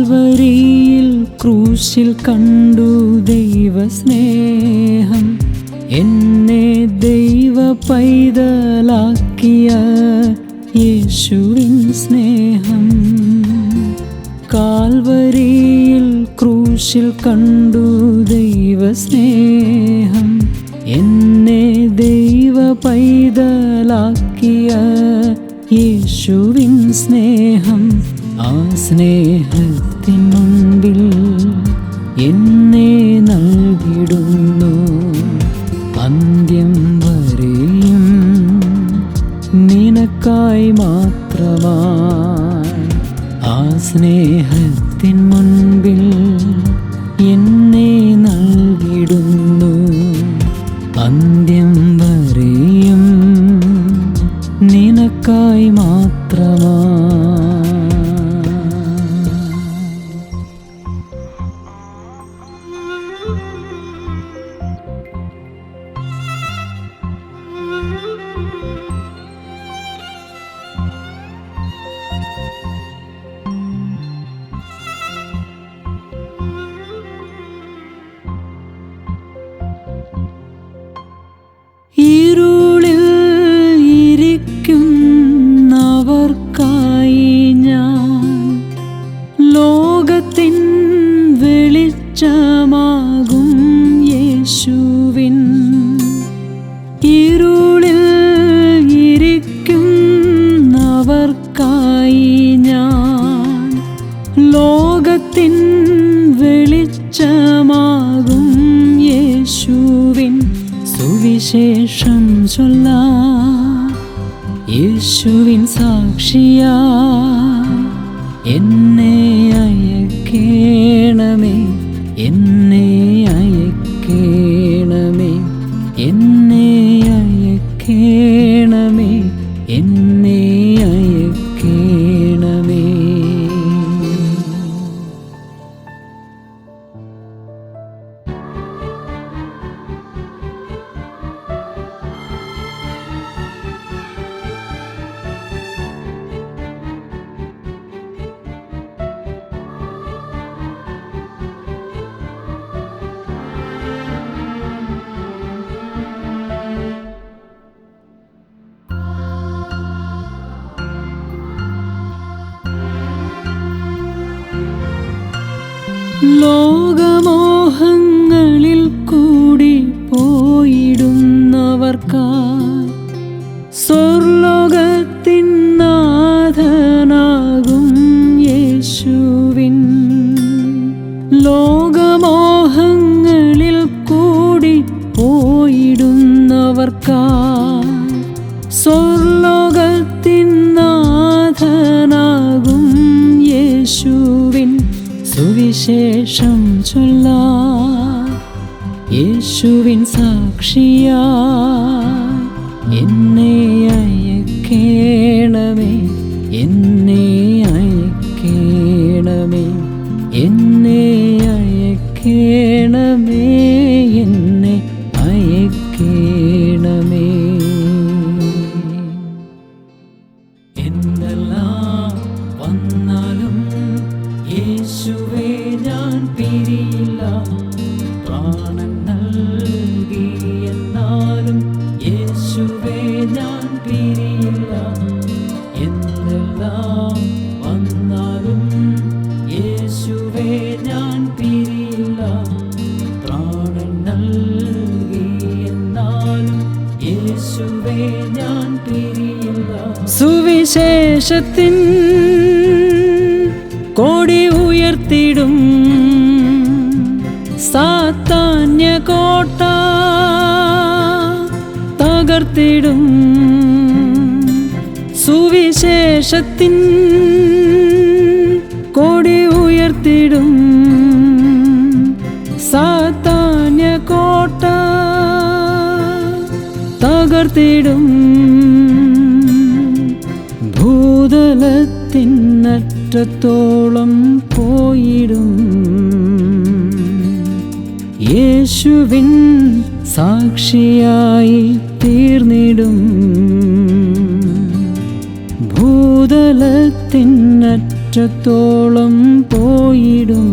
കാൽവരിയിൽ ക്രൂശിൽ കണ്ടു ദൈവസ്നേഹം എന്നെ ദൈവ പൈതലാക്കിയ യേശുവിൻ സ്നേഹം കാൽവരിയിൽ ക്രൂശിൽ കണ്ടു ദൈവസ്നേഹം എന്നെ ദൈവ പൈതലാക്കിയ യേശുവിൻ സ്നേഹം ആ സ്നേഹത്തിൻ മുൻപിൽ എന്നെ നൽകിടുന്നു. അന്ത്യം വരെയും നിനക്കായി മാത്രമായി. ആ സ്നേഹത്തിൻ മുൻപിൽ എന്നെ നൽകിടുന്നു. അന്ത്യം ഇരുളിൽ ഇരിക്കുന്നവർക്കായി ഞാൻ ലോകത്തിൻ വെളിച്ചമാകും സുവിശേഷം ചൊല്ല യേശുവിൻ സാക്ഷിയാ. എന്നെ അയക്കേണമേ എന്നെ ലോകമോഹങ്ങളിൽ കൂടി പോയിടുന്നവർക്കായി സുവിശേഷം ചൊല്ല യേശുവിൻ സാക്ഷിയാ. എന്നെ അയക്കേണമേ എന്നെ അയക്കേണമേ എന്നെ സുവിശേഷത്തിൻ കോടി ഉയർത്തിടും. സാത്താന്യ കോട്ട തകർത്തിടും. സുവിശേഷത്തിൻ കോടി ഉയർത്തിടും. സാത്താന്യ കോട്ട തകർത്തിടും. ഭൂതലത്തിനറ്റത്തോളം പോയിടും. യേശുവിൻ സാക്ഷിയായി തീർന്നിടും. ഭൂതലത്തിന്നറ്റത്തോളം പോയിടും.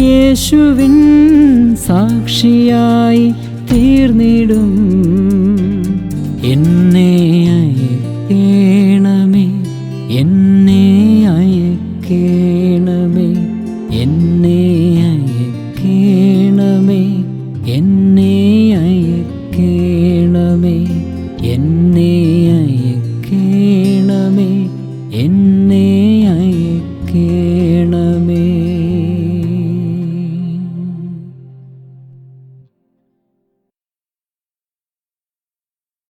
യേശുവിൻ സാക്ഷിയായി തീർന്നിടും. എന്നെ